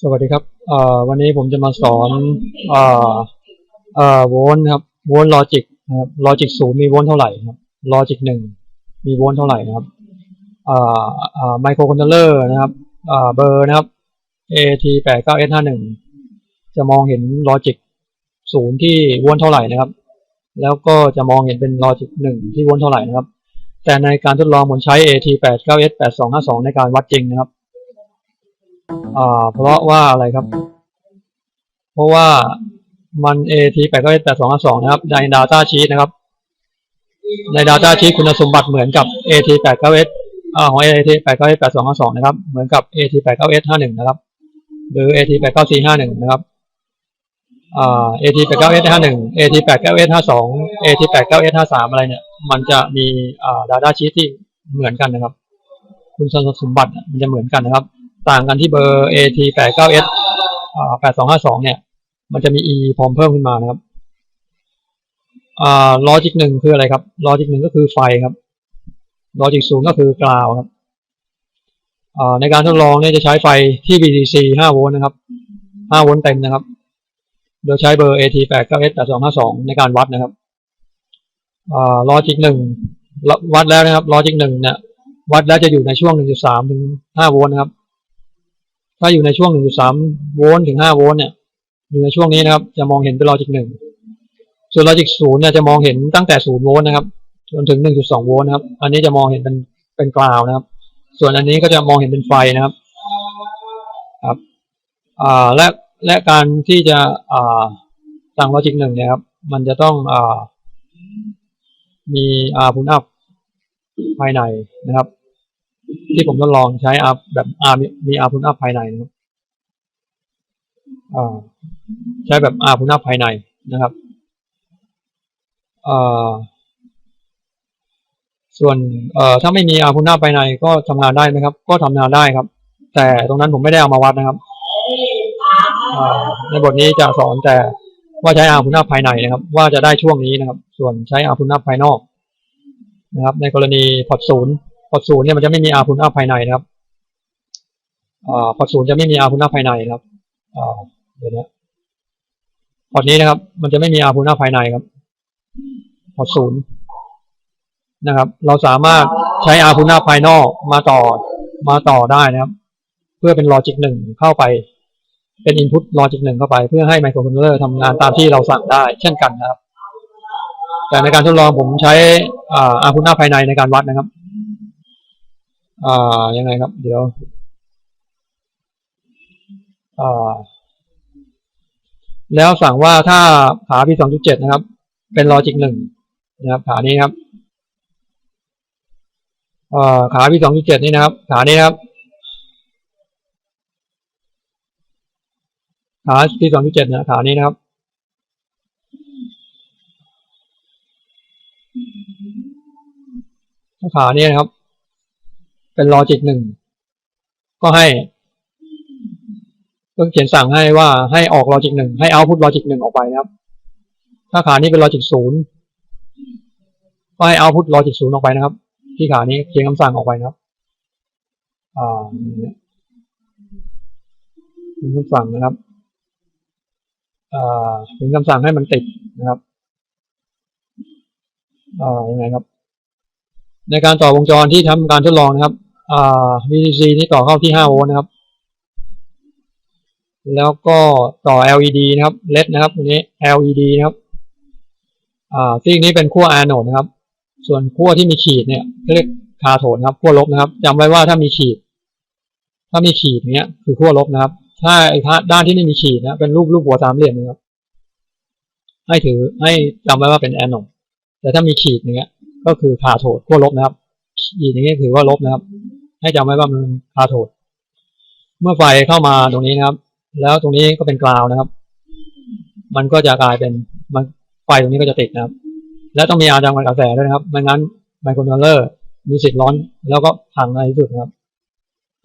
สวัสดีครับเอ่อวันนี้ผมจะมาสอนเอ่อเอ่อโวลต์ครับ โวลต์ลอจิกนะครับลอจิกศูนย์มีโวลต์เท่าไหร่ครับ ลอจิกหนึ่งมีโวลต์เท่าไหร่นะครับเอ่อเอ่อไมโครคอนโทรลเลอร์นะครับเอ่อเบอร์นะครับ AT แปดเก้า S ห้าหนึ่งจะมองเห็นลอจิกศูนย์ที่โวลต์เท่าไหร่นะครับ แล้วก็จะมองเห็นเป็นลอจิกหนึ่งที่โวลต์เท่าไหร่นะครับ แต่ในการทดลองผมใช้ AT แปดเก้า S แปดสองห้าสองในการวัดจริงนะครับ อ่าเพราะว่าอะไรครับ เพราะว่ามัน AT 8 9 S 8 2 5 2นะครับ ใน Data Sheet นะครับ ใน Data Sheet คุณสมบัติเหมือนกับ AT 8 9 S อ่าของ AT 8 9 S 8 2 5 2นะครับ เหมือนกับ AT 8 9 S 51นะครับ หรือ AT 8 9 C 51นะครับอ่า AT 8 9 S 51 AT 8 9 S 52 AT 8 9 S 53อะไรเนี่ย มันจะมีอ่า Data Sheet ที่เหมือนกันนะครับ คุณสมบัติมันจะเหมือนกันนะครับ ต่างกันที่เบอร์ AT 8 9 S อ่า8252 เนี่ย มันจะมี E พร้อมเพิ่มขึ้นมานะครับลอจิกหนึ่งคืออะไรครับลอจิกหนึ่งก็คือไฟครับลอจิกศูนย์ก็คือกราวครับในการทดลองเนี่ยจะใช้ไฟที่ VDC 5 โวลต์นะครับ 5 โวลต์เต็มนะครับ โดยใช้เบอร์ AT 8 9 S 8252 ในการวัดนะครับลอจิกหนึ่งวัดแล้วนะครับลอจิกหนึ่งเนี่ยวัดแล้วจะอยู่ในช่วง 1.3 ถึง 5 โวลต์นะครับ ถ้าอยู่ในช่วง 1.3 โวลต์ถึง 5 โวลต์เนี่ย อยู่ในช่วงนี้นะครับ จะมองเห็นเป็นลอจิกหนึ่ง ส่วนลอจิกศูนย์เนี่ยจะมองเห็นตั้งแต่ 0 โวลต์นะครับ จนถึง 1.2 โวลต์นะครับ อันนี้จะมองเห็นเป็นเป็นกราวนะครับ ส่วนอันนี้ก็จะมองเห็นเป็นไฟนะครับ ครับ อ่า และ และการที่จะ อ่าตั้งลอจิกหนึ่งเนี่ยครับ มันจะต้อง อ่า มีอาพุนอัพภายในนะครับ ที่ผมทดลองใช้อาแบบอามีอาพุนอัพภายในนะครับใช้แบบอาพุนอัพภายในนะครับส่วนถ้าไม่มีอาพุนอัพภายในก็ทำงานได้ไหมครับ ก็ทำงานได้ครับ แต่ตรงนั้นผมไม่ได้เอามาวัดนะครับในบทนี้จะสอนแต่ว่าใช้อาพุนอัพภายในนะครับ ว่าจะได้ช่วงนี้นะครับ ส่วนใช้อาพุนอัพภายนอกนะครับ ในกรณีพอร์ตศูนย์ พอศูนย์เนี่ยมันจะไม่มีอาพุนอัพภายในนะครับอพอศูนย์จะไม่มีอาพุนอัพภายในนะครับเดี๋ยวนะพอนี้นะครับ มันจะไม่มีอาพุนอัพภายในครับ พอศูนย์นะครับ เราสามารถใช้อาพุนอัพภายนอกมาต่อมาต่อได้นะครับ เพื่อเป็นลอจิกหนึ่งเข้าไป เป็นอินพุตลอจิกหนึ่งเข้าไป เพื่อให้ไมโครคอนโทรลเลอร์ทำงานตามที่เราสั่งได้ เช่นกันนะครับ แต่ในการทดลองผมใช้อาอาพุนอัพภายในในการวัดนะครับ อ่ายังไงครับ เดี๋ยว อ่า แล้วสั่งว่าถ้าขา p สองจุดเจ็ดนะครับ เป็นลอจิกหนึ่งนะครับขานี้ครับอ่าขา p สองจุดเจ็ดนี่นะครับขานี้ครับขา p สองจุดเจ็ดนะขานี้นะครับขานี้นะครับ เป็นลอจิกหนึ่งก็ให้ก็เขียนสั่งให้ว่าให้ออกลอจิกหนึ่งให้เอาพุทลอจิกหนึ่งออกไปนะครับ ถ้าขานี้เป็นลอจิกศูนย์ก็ให้เอาพุทลอจิกศูนย์ออกไปนะครับ ที่ขานี้เขียนคำสั่งออกไปนะครับอ่าเขียนคำสั่งนะครับอ่าเขียนคำสั่งให้มันติดนะครับอ่ายังไงครับ ในการต่อวงจรที่ทำการทดลองนะครับ อ่า VDC นี่ต่อเข้าที่5โวลต์นะครับ แล้วก็ต่อ LED นะครับ LED นะครับตัวนี้ LED นะครับ อ่าซีกนี้เป็นขั้วแอนโนดนะครับ ส่วนขั้วที่มีขีดเนี่ยเรียกคาโทดนะครับขั้วลบนะครับจำไว้ว่าถ้ามีขีด ถ้ามีขีดเนี้ยคือขั้วลบนะครับ ถ้าไอ้ด้านที่ไม่มีขีดนะเป็นรูปรูปหัวสามเหลี่ยมนะครับ ให้ถือให้จำไว้ว่าเป็นแอนโนดแต่ถ้ามีขีดเนี้ยก็คือคาโทดขั้วลบนะครับขีดอย่างนี้ถือว่าลบนะครับ ให้จำไว้ว่ามันคาโทดเมื่อไฟเข้ามาตรงนี้นะครับ แล้วตรงนี้ก็เป็นกราวนะครับ มันก็จะกลายเป็นมันไฟตรงนี้ก็จะติดนะครับ และต้องมีอาดังกระแสด้วยนะครับไม่งั้นไมโครคอนโทรเลอร์มีสิทธิ์ร้อน แล้วก็พังในที่สุดนะครับ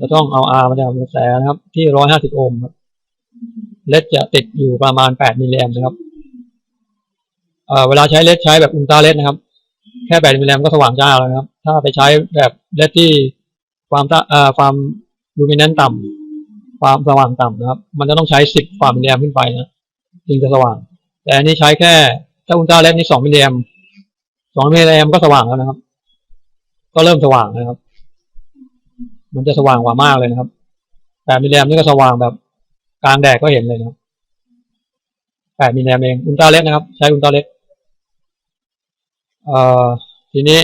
จะต้องเอาอาร์มาดังกระแสนะครับ ที่ร้อยห้าสิบโอห์มครับเลดจะติดอยู่ประมาณแปดมิลลิแอมนะครับเวลาใช้เลดใช้แบบอุลตราเลดนะครับ แค่แปดมิลลิแอมก็สว่างจ้าแล้วนะครับ ถ้าไปใช้แบบเลดที่ ความตาความลูมิเนนต์ต่ำความสว่างต่ำนะครับ มันจะต้องใช้สิบกว่ามิลลิแอมขึ้นไปนะจึงจะสว่าง แต่อันนี้ใช้แค่ถ้าอุลตราเลดนี่สองมิลลิแอมสองมิลลิแอมก็สว่างแล้วนะครับ ก็เริ่มสว่างนะครับ มันจะสว่างกว่ามากเลยนะครับแปดมิลลิแอมนี่ก็สว่างแบบกลางแดดก็เห็นเลยนะครับแปดมิลลิแอมเองอุลตราเลดนะครับ ใช้อุลตราเลดเอ่อทีนี้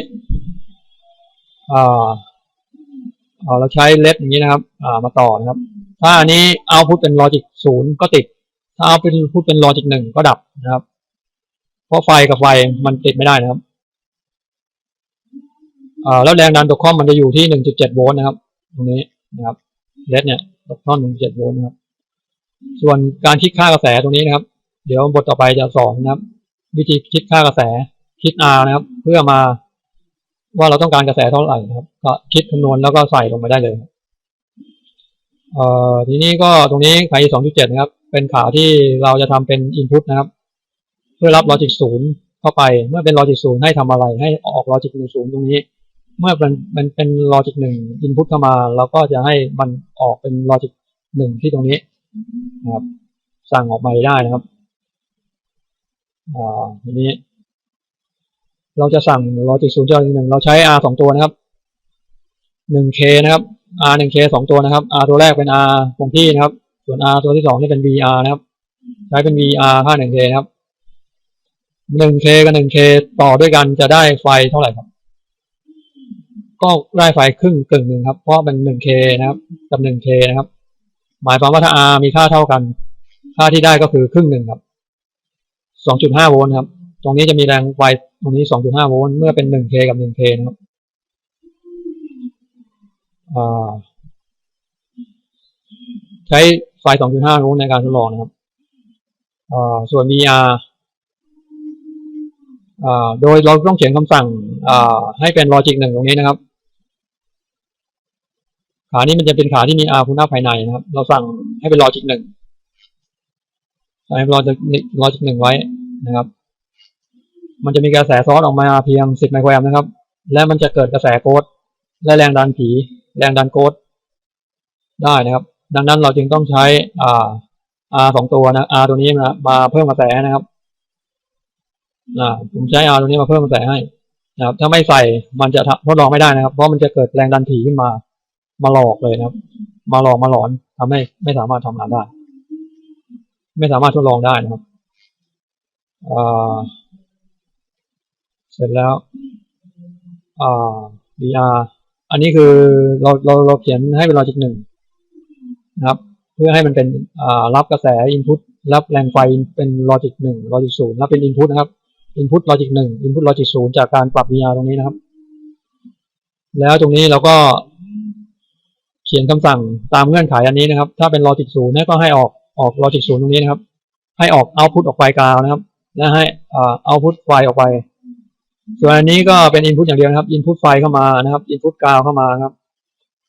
อ่อ่า เราใช้เลดอย่างนี้นะครับอ่ามาต่อนะครับ ถ้าอันนี้เอาพุทเป็นลอจิกศูนย์ก็ติด ถ้าเอาเป็นพุทเป็นลอจิกหนึ่งก็ดับนะครับ เพราะไฟกับไฟมันติดไม่ได้นะครับอ่าแล้วแรงดันตกข้อมมันจะอยู่ที่หนึ่งจุดเจ็ดโวลต์นะครับ ตรงนี้นะครับเลดเนี่ยตกท่อนหนึ่งเจ็ดโวลต์นะครับ ส่วนการคิดค่ากระแสตรงนี้นะครับ เดี๋ยวบทต่อไปจะสอนนะครับ วิธีคิดค่ากระแสคิด R นะครับ เพื่อมา ว่าเราต้องการกระแสเท่าไหร่นะครับ ก็คิดคำนวณแล้วก็ใส่ลงไปได้เลยเอ่อทีนี้ก็ตรงนี้ไขสองจุดเจ็ดนะครับ เป็นขาที่เราจะทำเป็น input นะครับ เพื่อรับ logic ศูนย์เข้าไป เมื่อเป็น logic ศูนย์ให้ทำอะไร ให้ออก logic หนึ่งศูนย์ตรงนี้ เมื่อมันมันเป็น logic หนึ่ง input เข้ามา เราก็จะให้มันออกเป็น logic หนึ่งที่ตรงนี้นะครับ สั่งออกมาได้นะครับอ่าทีนี้ เราจะสั่ง logic ศูนย์จากหนึ่งเราใช้ R สองตัวนะครับหนึ่ง K นะครับ R หนึ่ง K สองตัวนะครับ R ตัวแรกเป็น R คงที่นะครับ ส่วน R ตัวที่สองนี่เป็น VR นะครับ ใช้เป็น VR ค่า 1k นะครับหนึ่ง K กับหนึ่ง K ต่อด้วยกันจะได้ไฟเท่าไหร่ครับ ก็ได้ไฟครึ่งกึ่งหนึ่งครับ เพราะเป็นหนึ่ง K นะครับ กับหนึ่ง K นะครับ หมายความว่าถ้า R มีค่าเท่ากัน ค่าที่ได้ก็คือครึ่งหนึ่งครับสองจุดห้าโวลต์ครับ ตรงนี้จะมีแรงไฟตรงนี้สองจุดห้าโวลต์เมื่อเป็นหนึ่ง K กับหนึ่ง K นะครับใช้ไฟ 2.5 โวลต์ในการทดลองนะครับส่วน VR อ่าโดยเราต้องเขียนคำสั่งให้เป็น logic หนึ่งตรงนี้นะครับ ขานี้มันจะเป็นขาที่มี R คุณภาพภายในนะครับ เราสั่งให้เป็น logic หนึ่งใส่ logic logic หนึ่งไว้นะครับ มันจะมีกระแสซ้อนออกมาเพียง 10 ไมโครแอมป์นะครับ และมันจะเกิดกระแสโกดและแรงดันผี แรงดันโกดได้นะครับ ดังนั้นเราจึงต้องใช้อ่า R สองตัวนะ R ตัวนี้มามาเพิ่มกระแสนะครับอ่าผมใช้ R ตัวนี้มาเพิ่มกระแสให้นะครับ ถ้าไม่ใส่มันจะทดลองไม่ได้นะครับ เพราะมันจะเกิดแรงดันผีขึ้นมา มาหลอกเลยนะครับ มาหลอกมาหลอนทำให้ไม่สามารถทำงานได้ ไม่สามารถทดลองได้นะครับอ่า เสร็จแล้วอ่า VR อันนี้คือเราเราเราเขียนให้เป็น logic หนึ่งนะครับ เพื่อให้มันเป็นอ่ารับกระแส input รับแรงไฟเป็น logic หนึ่ง logic ศูนย์รับเป็น input นะครับ input logic หนึ่ง input logic ศูนย์จากการปรับ VR ตรงนี้นะครับ แล้วตรงนี้เราก็เขียนคำสั่งตามเงื่อนไขอันนี้นะครับ ถ้าเป็น logic ศูนย์เนี่ยก็ให้ออกออก logic ศูนย์ตรงนี้นะครับ ให้ออก output ออกไปกลางนะครับ และให้อ่า output ไฟออกไป ส่วนอันนี้ก็เป็น input อย่างเดียวนะครับ input ไฟเข้ามานะครับ input กาวเข้ามาครับ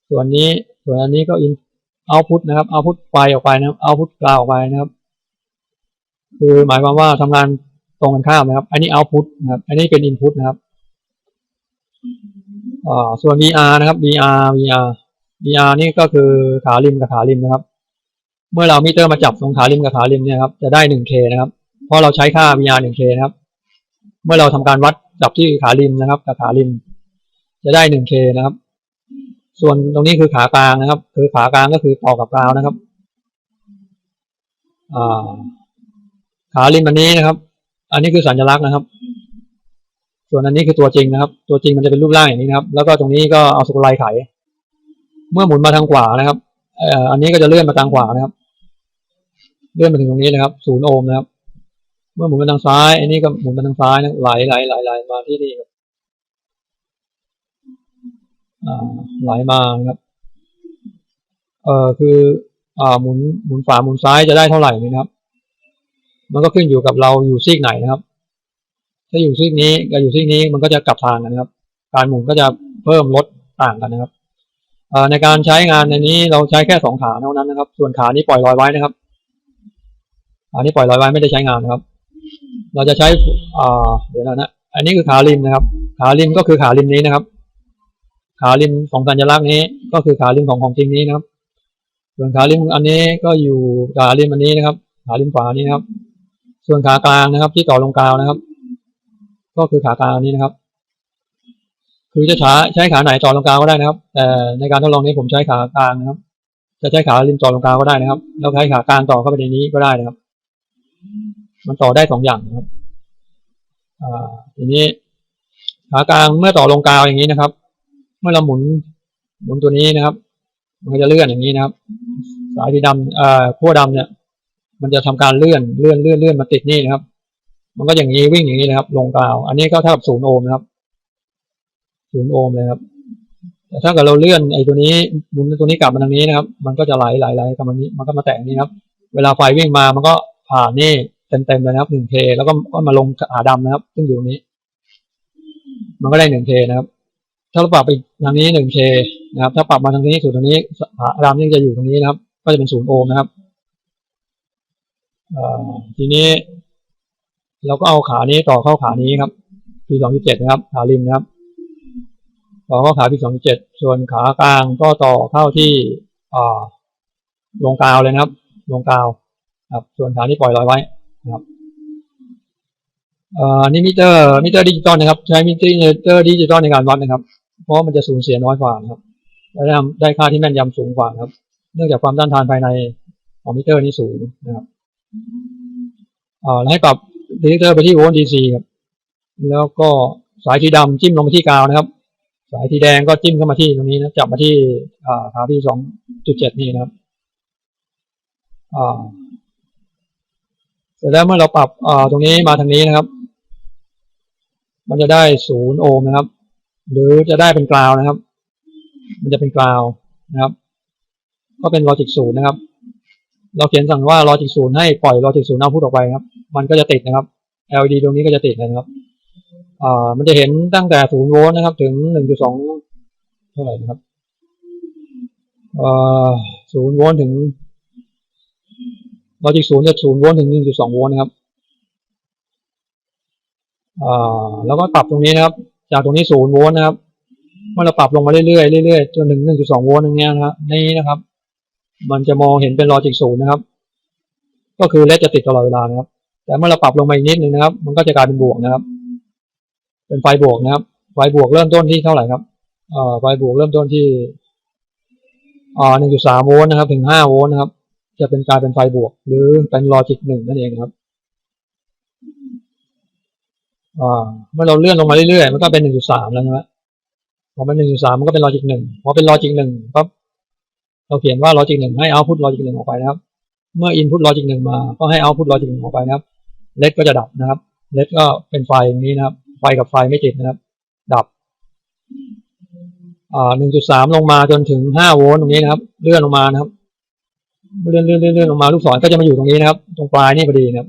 ส่วนนี้ส่วนอันนี้ก็ in output นะครับ output ไฟออกไปนะครับ output กาวออกไปนะครับ คือหมายความว่าทำงานตรงกันข้ามนะครับ อันนี้ output นะครับ อันนี้เป็น input นะครับส่วน VR นะครับ VR VR VR นี่ก็คือขาริมกับขาริมนะครับ เมื่อเรามิเตอร์มาจับตรงขาริมกับขาริมเนี่ยครับ จะได้ 1K นะครับ เพราะเราใช้ค่า VR 1K นะครับ เมื่อเราทำการวัด จับที่ขาริมนะครับกับขาริม จะได้ 1K นะครับ ส่วนตรงนี้คือขากลางนะครับ คือขากลางก็คือต่อกับกราวนะครับขาริมอันนี้นะครับ อันนี้คือสัญลักษณ์นะครับ ส่วนอันนี้คือตัวจริงนะครับ ตัวจริงมันจะเป็นรูปร่างอย่างนี้นะครับ แล้วก็ตรงนี้ก็เอาสกุลไลไข เมื่อหมุนมาทางขวานะครับอันนี้ก็จะเลื่อนมาทางขวานะครับ เลื่อนมาถึงตรงนี้นะครับศูนย์โอห์มนะครับ มื่อหมุนมาทางซ้ายอันนี้ก็หมุนมาทางซ้ายนะไหลไหลไหลไหลมาที่นี่ครับอ่าไหลมาครับเอ่อคืออ่าหมุนหมุนขวาหมุนซ้ายจะได้เท่าไหร่นะครับ มันก็ขึ้นอยู่กับเราอยู่ซีกไหนนะครับ ถ้าอยู่ซีกนี้กับอยู่ซีกนี้มันก็จะกลับทางกันนะครับ การหมุนก็จะเพิ่มลดต่างกันนะครับอ่อในการใช้งานในนี้เราใช้แค่สองขาเท่านั้นนะครับ ส่วนขานี้ปล่อยลอยไว้นะครับขานี้ปล่อยลอยไว้ไม่ได้ใช้งานนะครับ เราจะใช้อ่าเดี๋ยวนะนะ อันนี้คือขาริมนะครับ ขาริมก็คือขาริมนี้นะครับ ขาริมของสัญลักษณ์นี้ ก็คือขาริมของของจริงนี้นะครับ ส่วนขาริมอันนี้ก็อยู่ขาริมอันนี้นะครับ ขาริมขวานี้นะครับ ส่วนขากลางนะครับ ที่ต่อลงกาวนะครับ ก็คือขากลางนนี้นะครับ คือจะใช้ใช้ขาไหนต่อลงกาวก็ได้นะครับ แต่ในการทดลองนี้ผมใช้ขากลางนะครับ จะใช้ขาริมต่อลงกาวก็ได้นะครับ แล้วใช้ขากลางต่อเข้าไปในนี้ก็ได้นะครับ มันต่อได้สองอย่างนะครับอ่าทีนี้ขากลางเมื่อต่อลงกาวอย่างนี้นะครับ เมื่อเราหมุนหมุนตัวนี้นะครับ มันจะเลื่อนอย่างนี้นะครับ สายสีดำเอ่อขั้วดำเนี่ย มันจะทำการเลื่อนเลื่อนเลื่อนเลื่อนมาติดนี่นะครับ มันก็อย่างนี้วิ่งอย่างนี้นะครับ ลงกาว อันนี้ก็เท่ากับศูนย์โอห์มนะครับศูนย์โอห์มเลยครับแต่ถ้าเกิดเราเลื่อนไอ้ตัวนี้หมุนตัวนี้กลับมาทางนี้นะครับ มันก็จะไหลไหลไหลกลับมานี้มันก็มาแตะนี้ครับ เวลาไฟวิ่งมามันก็ผ่านนี่ เต็มๆเลยนะครับหนึ่งเคแล้วก็ก็มาลงขาดำนะครับ ซึ่งอยู่ตรงนี้ มันก็ได้หนึ่งเคนะครับ ถ้าเราปรับไปทางนี้หนึ่งเคนะครับ ถ้าปรับมาทางนี้สู่ตรงนี้ขาดำนี่จะอยู่ตรงนี้นะครับ ก็จะเป็นศูนย์โอห์มนะครับอทีนี้ เราก็เอาขานี้ต่อเข้าขานี้ครับ P สองจุดเจ็ดนะครับ ขาริมนะครับ ต่อเข้าขา P สองจุดเจ็ดส่วนขากลางก็ต่อเข้าที่อ่าลงกาวเลยนะครับ ลงกาว ครับ ส่วนขาที่ปล่อยลอยไว้ นะครับอ่อนี่มิเตอร์มิเตอร์ดิจิตอลนะครับ ใช้มิเตอร์ดิจิตอลในการวัดนะครับ เพราะมันจะสูญเสียน้อยกว่านะครับและได้ได้ค่าที่แม่นยำสูงกว่าครับ เนื่องจากความต้านทานภายในของมิเตอร์นี้สูงนะครับอ่อแล้วให้ปรับดิจิเตอร์ไปที่โวลต์ดีซีครับ แล้วก็สายสีดำจิ้มลงไปที่กาวนะครับ สายสีแดงก็จิ้มเข้ามาที่ตรงนี้นะจับมาที่อ่าขาที่สองจุดเจ็ดนี่นะครับอ่า เสร็จแล้วเมื่อเราปรับตรงนี้มาทางนี้นะครับ มันจะได้ศูนย์โอห์มนะครับ หรือจะได้เป็นกราวนะครับ มันจะเป็นกราวนะครับ ก็เป็นลอจิกศูนย์นะครับ เราเขียนสั่งว่าลอจิกศูนย์ให้ปล่อยลอจิกศูนย์เอาพุทออกไปครับ มันก็จะติดนะครับ LED ตรงนี้ก็จะติดนะครับอ่ามันจะเห็นตั้งแต่ศูนย์โวลต์นะครับ ถึงหนึ่งจุดสองเท่าไหร่นะครับอ่าศูนย์โวลต์ถึง ลอจิกศูนย์จะศูนย์โวลต์ถึงหนึ่งจุดสองโวลต์นะครับอ่าแล้วก็ปรับตรงนี้นะครับ จากตรงนี้ศูนย์โวลต์นะครับเมื่อเราปรับลงมาเรื่อยๆเรื่อยๆจนถึงหนึ่งจุดสองโวลต์อย่างเงี้ยนะครับนี่นะครับ มันจะมองเห็นเป็นลอจิกศูนย์นะครับ ก็คือเลสจะติดตลอดเวลานะครับ แต่เมื่อเราปรับลงมาอีกนิดนึงนะครับ มันก็จะกลายเป็นบวกนะครับ เป็นไฟบวกนะครับ ไฟบวกเริ่มต้นที่เท่าไหร่ครับอ่อไฟบวกเริ่มต้นที่อ่าหนึ่งจุดสามโวลต์นะครับ ถึงห้าโวลต์นะครับ จะเป็นกลายเป็นไฟบวก หรือเป็นลอจิกหนึ่งนั่นเองครับเมื่อเราเลื่อนลงมาเรื่อยๆ มันก็เป็นหนึ่งจุดสามแล้วใช่ไหมพอเป็นหนึ่งจุดสามมันก็เป็นลอจิกหนึ่งพอเป็นลอจิกหนึ่งปั๊บเราเขียนว่าลอจิกหนึ่งให้เอาพุทลอจิกหนึ่งออกไปนะครับ เมื่ออินพุตลอจิกหนึ่งมา ก็ให้เอาพุตลอจิกหนึ่งออกไปนะครับ เลดก็จะดับนะครับ เลดก็เป็นไฟอย่างนี้นะครับ ไฟกับไฟไม่ติดนะครับ ดับอ่าหนึ่งจุดสามลงมาจนถึงห้าโวลต์ตรงนี้นะครับ เลื่อนลงมานะครับ เลื่อนเลื่อนเลื่อนลงมาลูกศรก็จะมาอยู่ตรงนี้นะครับ ตรงปลายนี่พอดีนะครับ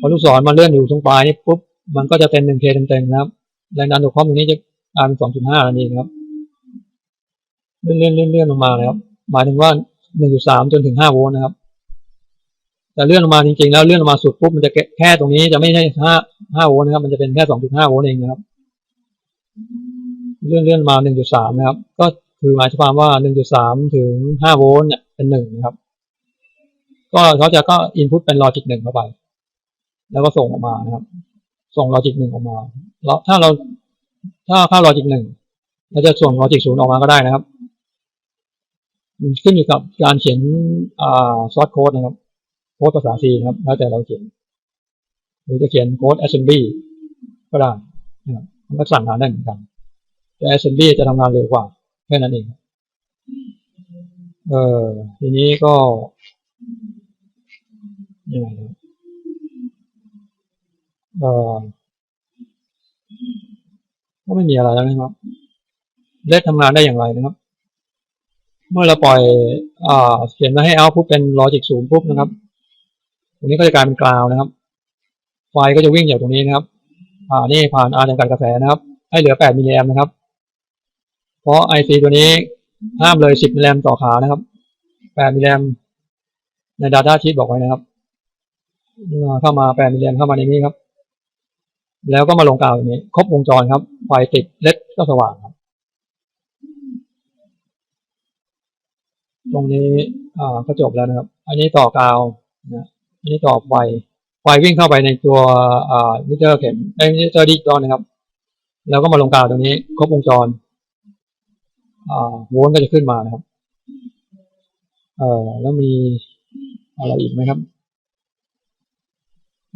พอลูกศรมาเลื่อนอยู่ตรงปลายนี่ปุ๊บมันก็จะเป็นหนึ่งเคเต็มๆนะครับแรงดันตัวคอมตรงนี้จะกลายเป็นสองจุดห้านั่นเองครับ เลื่อนเลื่อนเลื่อนเลื่อนลงมานะครับ หมายถึงว่าหนึ่งจุดสามจนถึงห้าโวลต์นะครับแต่เลื่อนลงมาจริงๆแล้วเลื่อนลงมาสุดปุ๊บมันจะแค่ตรงนี้จะไม่ใช่ห้าห้าโวลต์นะครับ มันจะเป็นแค่สองจุดห้าโวลต์เองนะครับ เลื่อนเลื่อนมาหนึ่งจุดสามนะครับ ก็คือหมายความว่าหนึ่งจุดสามถึงห้าโวลต์เนี่ย เป็นหนึ่งนะครับ ก็เขาจะก็อินพุตเป็นลอจิกหนึ่งเข้าไป แล้วก็ส่งออกมานะครับ ส่งลอจิกหนึ่งออกมาแล้วถ้าเราถ้าเข้าลอจิกหนึ่งเราจะส่งลอจิกศูนย์ออกมาก็ได้นะครับขึ้นอยู่กับการเขียนอ่าซอสโค้ดนะครับ โค้ดภาษา C นะครับ แล้วแต่เราเขียน หรือจะเขียนโค้ด assembly ก็ได้นะครับมันก็สั่งงานได้เหมือนกัน แต่ assembly จะทำงานเร็วกว่าแค่นั้นเอง เออทีนี้ก็ยังไงนะเออก็ไม่มีอะไรแล้วนะครับเลดทำงานได้อย่างไรนะครับ เมื่อเราปล่อยอ่าเขียนมาให้เอาปุ๊บเป็นลอจิกศูนย์ปุ๊บนะครับ ตรงนี้ก็จะกลายเป็นกราวนะครับ ไฟก็จะวิ่งจากตรงนี้นะครับ อ่า นี่ผ่านอาร์จำกัดกระแสนะครับ ให้เหลือ 8 มิลลิแอมนะครับ เพราะไอซีตัวนี้ ห้ามเลย10มิลลิแอมต่อขานะครับ8มิลลิแอมใน Data Sheet บอกไว้นะครับ เข้ามา8มิลลิแอมเข้ามาในนี้ครับ แล้วก็มาลงกาวอย่างนี้ ครบวงจรครับ ไฟติดเล็ดก็สว่างครับ ตรงนี้อ่าก็จบแล้วนะครับ อันนี้ต่อกาวนะอันนี้ต่อไฟไฟวิ่งเข้าไปในตัวอ่ามิเตอร์เข็มไอ้มิเตอร์ดิจิตอลนะครับ แล้วก็มาลงกาวตรงนี้ ครบวงจร โวลต์ก็จะขึ้นมานะครับเอ่อแล้วมีอะไรอีกไหมครับ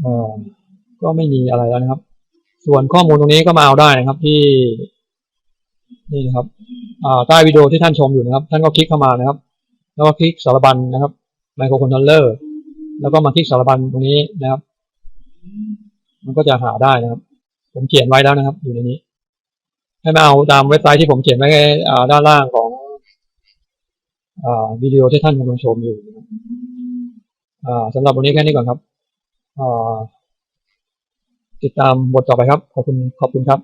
เอ่อก็ไม่มีอะไรแล้วนะครับ ส่วนข้อมูลตรงนี้ก็มาเอาได้นะครับที่นี่นะครับอ่าใต้วิดีโอที่ท่านชมอยู่นะครับ ท่านก็คลิกเข้ามานะครับ แล้วก็คลิกสารบัญนะครับไมโครคอนโทรลเลอร์แล้วก็มาคลิกสารบัญตรงนี้นะครับ มันก็จะหาได้นะครับ ผมเขียนไว้แล้วนะครับ อยู่ในนี้ ให้มาเอาตามเว็บไซต์ที่ผมเขียนไว้ด้านล่างของอวิดีโอที่ท่านกำลังชมอยู่นะครับสำหรับวันนี้แค่นี้ก่อนครับติดตามบทต่อไปครับ ขอบคุณขอบคุณครับ